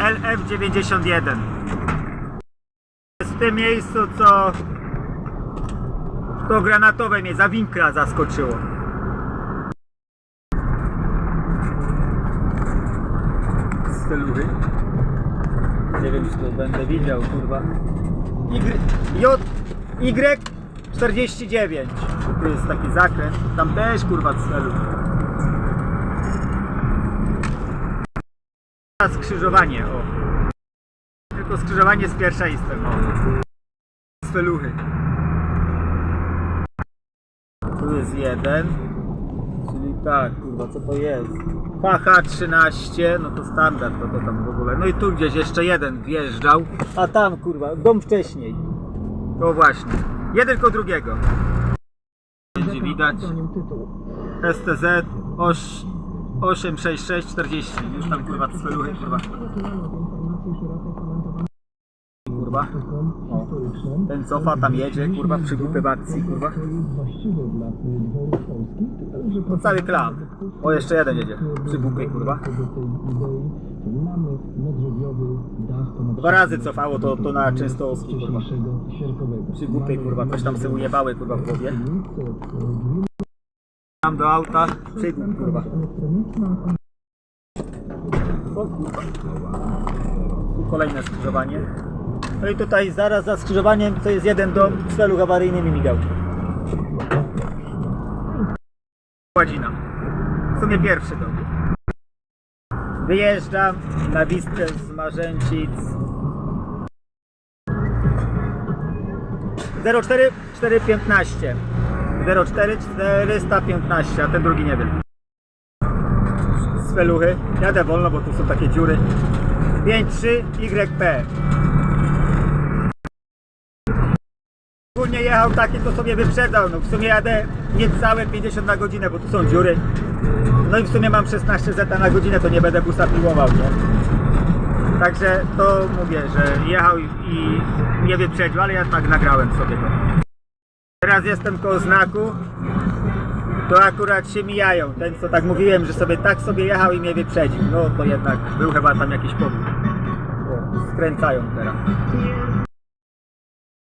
LF91. Jest w tym miejscu, co to granatowe mnie za winkla zaskoczyło. Steluchy. Nie wiem, czy to będę widział, kurwa. Y, J, Y 49. Tu jest taki zakręt. Tam też kurwa celu. Skrzyżowanie, o. Tylko skrzyżowanie z pierwszeństwem, o. Speluchy. Tu jest jeden. Czyli tak, kurwa, co to jest? PH13, no to standard, to, to tam w ogóle. No i tu gdzieś jeszcze jeden wjeżdżał. A tam, kurwa, dom wcześniej. To właśnie. Jeden ko drugiego. Będzie widać. STZ 86640. Już tam kurwa speluchy, kurwa. Kurwa. O. Ten cofa tam jedzie, kurwa, przy grupy w akcji, kurwa. No cały klan. O, jeszcze jeden jedzie. Przy grupie, kurwa. Dwa razy cofało to, to na Częstochowski, kurwa. Przy głupej, kurwa, coś tam sobie ujebały, kurwa, w głowie. Tam do auta, przygód, kurwa. Tu kolejne skrzyżowanie. No i tutaj zaraz za skrzyżowaniem to jest jeden dom z celu awaryjnymi migał. Ładzina. W sumie pierwszy dom. Wyjeżdżam na Wistę z Marzęcic. 04 415 04 415, a ten drugi nie wiem. Z feluchy. Jadę wolno, bo tu są takie dziury. 53 YP. Ogólnie jechał taki, to sobie wyprzedzał. No w sumie jadę niecałe 50 na godzinę, bo tu są dziury. No i w sumie mam 16 zeta na godzinę, to nie będę busa piłował, nie? Także to mówię, że jechał i- nie wyprzedził, ale ja tak nagrałem sobie go. Teraz jestem koło znaku, to akurat się mijają. Ten co tak mówiłem, że sobie tak sobie jechał i mnie wyprzedził. No to jednak był chyba tam jakiś powód. Skręcają teraz.